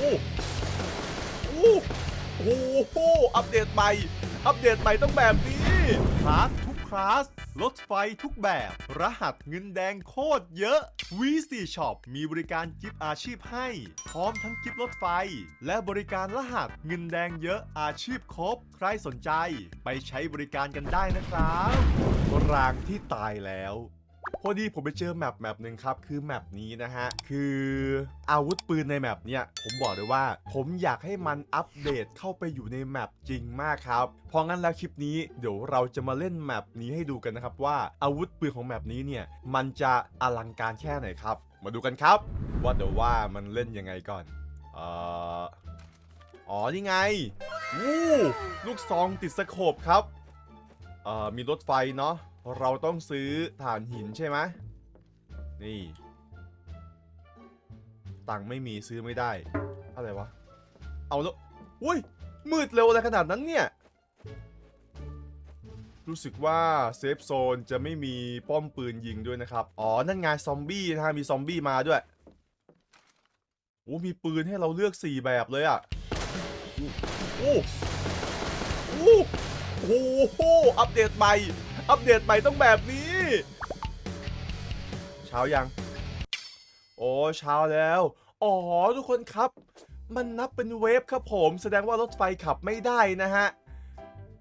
โอ้โอ้โหอัปเดตใหม่ อัปเดตใหม่ต้องแบบนี้คลาสทุกคลาสรถไฟทุกแบบ รหัสเงินแดงโคตรเยอะ V4 Shop มีบริการกิฟต์อาชีพให้ พร้อมทั้งกิฟต์รถไฟ และบริการรหัสเงินแดงเยอะอาชีพครบ ใครสนใจ ไปใช้บริการกันได้นะครับรางที่ตายแล้ว พอดีผมไปเจอแมปแมปหนึ่งครับ คือแมปนี้นะฮะ คืออาวุธปืนในแมปเนี่ย ผมบอกเลยว่า ผมอยากให้มันอัปเดตเข้าไปอยู่ในแมปจริงมากครับ เพราะงั้นแล้วคลิปนี้เดี๋ยวเราจะมาเล่นแมปนี้ให้ดูกันนะครับว่าอาวุธปืนของแมปนี้เนี่ย มันจะอลังการแค่ไหนครับ มาดูกันครับ ว่าเดี๋ยวว่ามันเล่นยังไงก่อนเอ่ออ๋อนี่ไงวู้ลูกซองติดสโคปครับเอ่อมีรถไฟเนาะ เราต้องซื้อถ่านหินใช่ไหมนี่ ตังค์ไม่มีซื้อไม่ได้ อะไรวะ เอาแล้วอุ้ย มืดเร็วอะไรขนาดนั้นเนี่ย รู้สึกว่าเซฟโซนจะไม่มีป้อมปืนยิงด้วยนะครับ อ๋อ นั่นไงซอมบี้นะฮะ มีซอมบี้มาด้วย โอ้ มีปืนให้เราเลือก 4 แบบเลยอะ่ะ โอ้ โอ้ โอ้โห อัปเดตใหม่ อัปเดตใหม่ต้องแบบนี้ เช้ายัง โอ้เช้าแล้ว อ๋อทุกคนครับ มันนับเป็นเวฟครับผม แสดงว่ารถไฟขับไม่ได้นะฮะ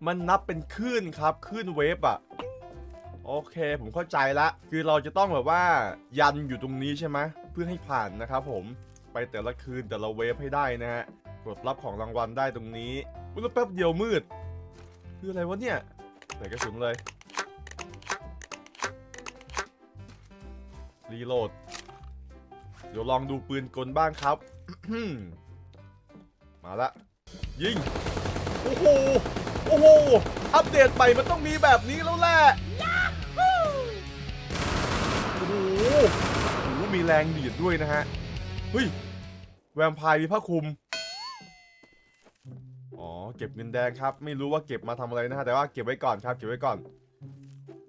มันนับเป็นคลื่นครับคลื่นเวฟอะโอเคผมเข้าใจละ คือเราจะต้องแบบว่า ยันอยู่ตรงนี้ใช่ไหมเพื่อให้ผ่านนะครับผมไปแต่ละคืนแต่ละเวฟให้ได้นะฮะกดรับของรางวัลได้ตรงนี้อุ๊ยแล้วแป๊บเดียวมืด คืออะไรวะเนี่ยใส่กระสุนเลย รีโหลด เดี๋ยวลองดูปืนกลบ้างครับ มาละ ยิง โอ้โห โอ้โห อัปเดตใหม่มันต้องมีแบบนี้แล้วแหละโอ้โหโอ้โหมีแรงดีดด้วยนะฮะ เฮ้ย แวมไพร์มีผ้าคลุม อ๋อ เก็บเงินแดงครับ ไม่รู้ว่าเก็บมาทำอะไรนะฮะ แต่ว่าเก็บไว้ก่อนครับ เก็บไว้ก่อน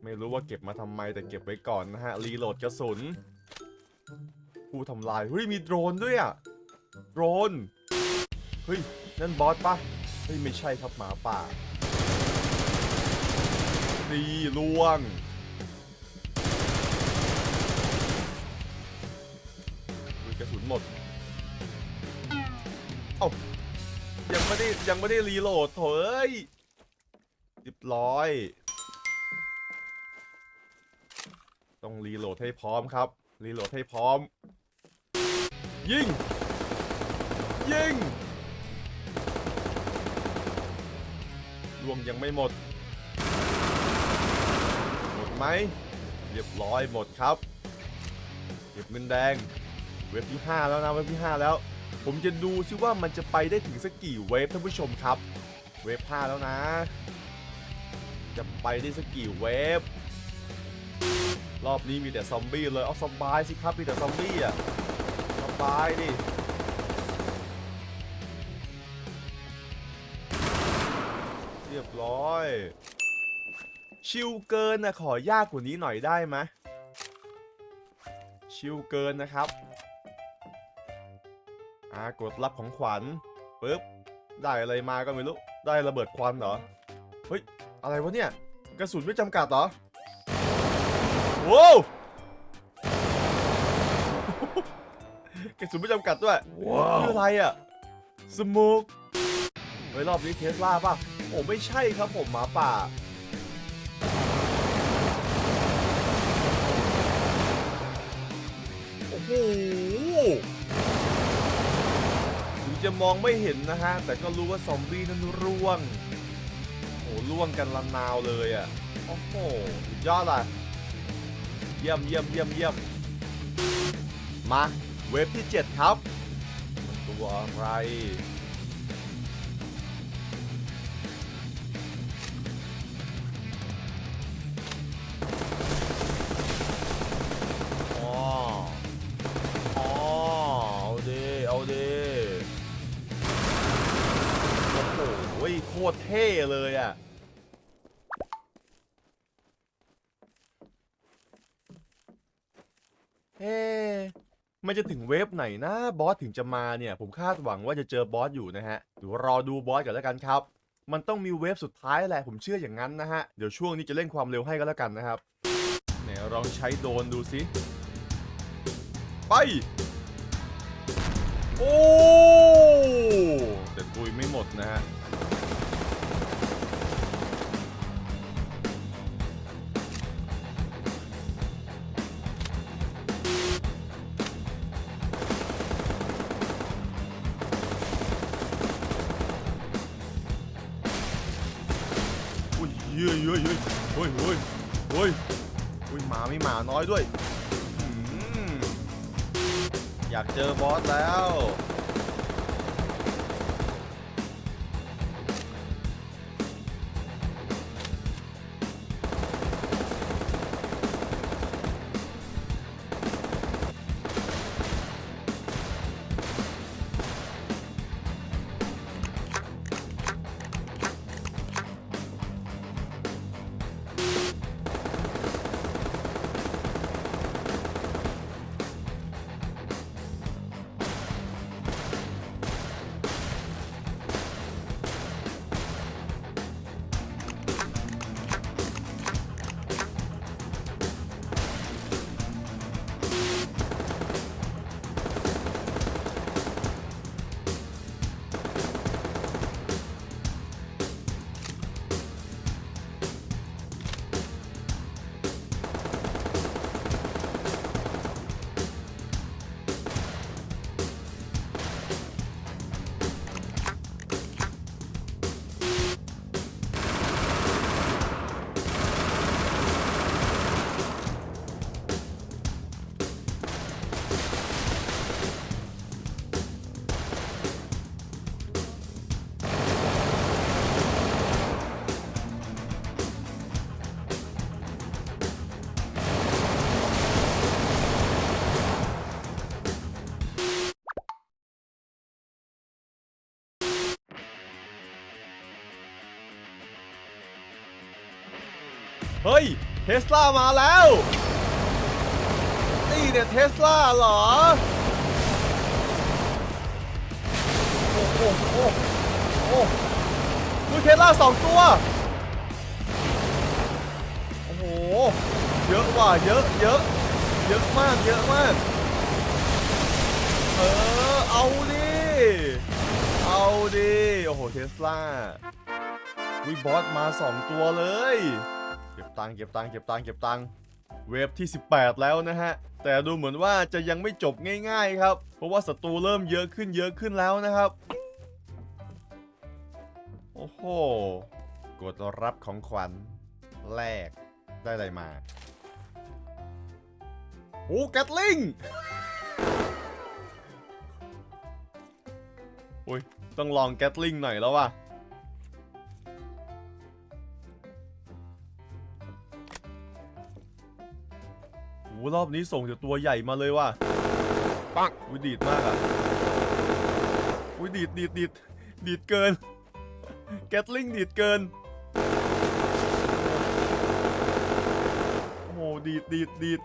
ไม่รู้ว่าเก็บมาทำไมแต่เก็บไว้ก่อนนะฮะ รีโหลดกระสุนผู้ทำลาย เฮ้ย มีโดรนด้วยอะโดรน เฮ้ย นั่นบอสปะเฮ้ย ไม่ใช่ครับหมาป่าตีล่วง กระสุนหมด เอ้า ยังไม่ได้ ยังไม่ได้รีโหลดโถเอ้ยเรียบร้อย ต้องรีโหลดให้พร้อมครับ รีโหลดให้พร้อม ยิง ยิงล่วงยังไม่หมด หมดไหม เรียบร้อยหมดครับ เก็บเงินแดง เว็บที่ 5 แล้วนะ เว็บที่ 5 แล้ว ผมจะดูซิว่ามันจะไปได้ถึงสักกี่เวฟท่านผู้ชมครับ เวฟ5แล้วนะ จะไปได้สักกี่เวฟ รอบนี้มีแต่ซอมบี้เลยเอาสบายสิครับมีแต่ซอมบี้อะสบายดิเรียบร้อย ชิลเกินนะขอยากกว่านี้หน่อยได้ไหมชิลเกินนะครับอ่ากดรับของขวัญปึ๊บได้อะไรมาก็ไม่รู้ ได้ระเบิดควันเหรอ เฮ้ย อะไรวะเนี่ย กระสุนไม่จำกัดเหรอ โว้วกระสุนไม่จำกัดด้วยว้าวคืออะไรอะสโมุกเฮ้ยรอบนี้เทสลาป่ะ โอ้ไม่ใช่ครับผมหมาป่า โอ้โหถึงจะมองไม่เห็นนะฮะ แต่ก็รู้ว่าซอมบี้นั้นร่วง โอ้ร่วงกันละนาวเลยอะ โอ้โหสุดยอดอะ เยี่ยมเยี่ยมเยี่ยมเยี่ยมมาเว็บที่ 7 ครับ ตัวอะไร อ๋อ อ๋อ เอาดิ เอาดิโอ้โหโคตรเท่เลยอะ เฮ้ มันจะถึงเวฟไหนนะบอสถึงจะมาเนี่ยผมคาดหวังว่าจะเจอบอสอยู่นะฮะเดี๋ยวรอดูบอสกันแล้วกันครับ มันต้องมีเวฟสุดท้ายแหละผมเชื่ออย่างนั้นนะฮะเดี๋ยวช่วงนี้จะเล่นความเร็วให้ก็แล้วกันนะครับไหนลองใช้โดนดูสิไปโอ้ โอ้ยเฮ้ยเฮ้ยเฮ้ยเฮ้ยเฮ้ยเฮ้ยเฮ้ยหมาไม่หมาน้อยด้วย อยากเจอบอสแล้ว เฮ้ย เทสลามาแล้ว นี่เนี่ยเทสลาเหรอ โอ้โหโอ้โหโอ้โหดูเทสลาสองตัว โอ้โห เยอะว่ะ เยอะเยอะเยอะมาก เยอะมาก เออ เอาดิ เอาดิ โอ้โห เทสลาวิบอสมาสองตัวเลย ตังค์เก็บตังค์เก็บตังค์เก็บตังค์เวฟที่ 18 แล้วนะฮะ แต่ดูเหมือนว่าจะยังไม่จบง่าย ๆ ครับ เพราะว่าศัตรูเริ่มเยอะขึ้นเยอะขึ้นแล้วนะครับ โอ้โห กดรับของขวัญแลกได้อะไรมาโอ้แกตลิงโอ้ยต้องลองแกตลิงหน่อยแล้วว่ะ โอ้รอบนี้ส่งแต่ตัวใหญ่มาเลยว่ะปังอุ้ยดีดมากอะอุ้ยดีดดีดดีดดีดเกินแกตลิงดีดเกินโอ้โหดีดดีดดีด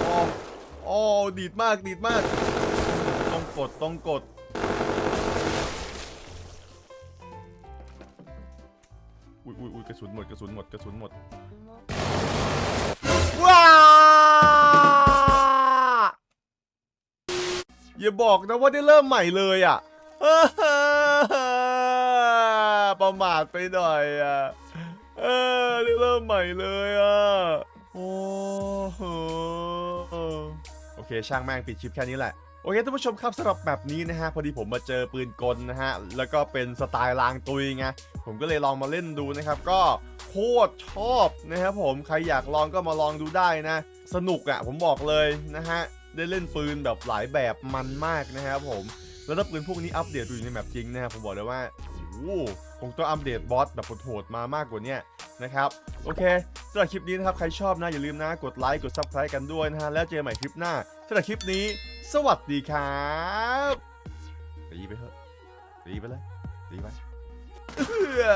โอ้โอ้ดีดมากดีดมาก ต้องกดต้องกดอุ้ยอุ้ยอุ้ยกระสุนหมดกระสุนหมดกระสุนหมด อย่าบอกนะว่าได้เริ่มใหม่เลยอะประมาทไปหน่อยอะเออได้เริ่มใหม่เลยอะโอ้โหโอเคช่างแม่งปิดคลิปแค่นี้แหละโอเคท่านผู้ชมครับสำหรับแบบนี้นะฮะพอดีผมมาเจอปืนกลนะฮะแล้วก็เป็นสไตล์ลางตุยไงผมก็เลยลองมาเล่นดูนะครับ ก็โคตรชอบนะครับผมใครอยากลองก็มาลองดูได้นะ สนุกอะ่ะผมบอกเลยนะฮะ ได้เล่นปืนแบบหลายแบบมันมากนะครับผมแล้วถ้าปืนพวกนี้อัปเดตอยู่ในแมปจริงนะครับผมบอกเลยว่าโอ้โหคงต้องอัปเดตบอสแบบโหดๆมามากกว่าเนี้ยนะครับโอเคสำหรับคลิปนี้นะครับใครชอบนะอย่าลืมนะกดไลค์กด subscribe กันด้วยนะฮะแล้วเจอใหม่คลิปหน้าสำหรับคลิปนี้ สวัสดีครับตีไปเถอะตีไปเลยตีไปเอื้อ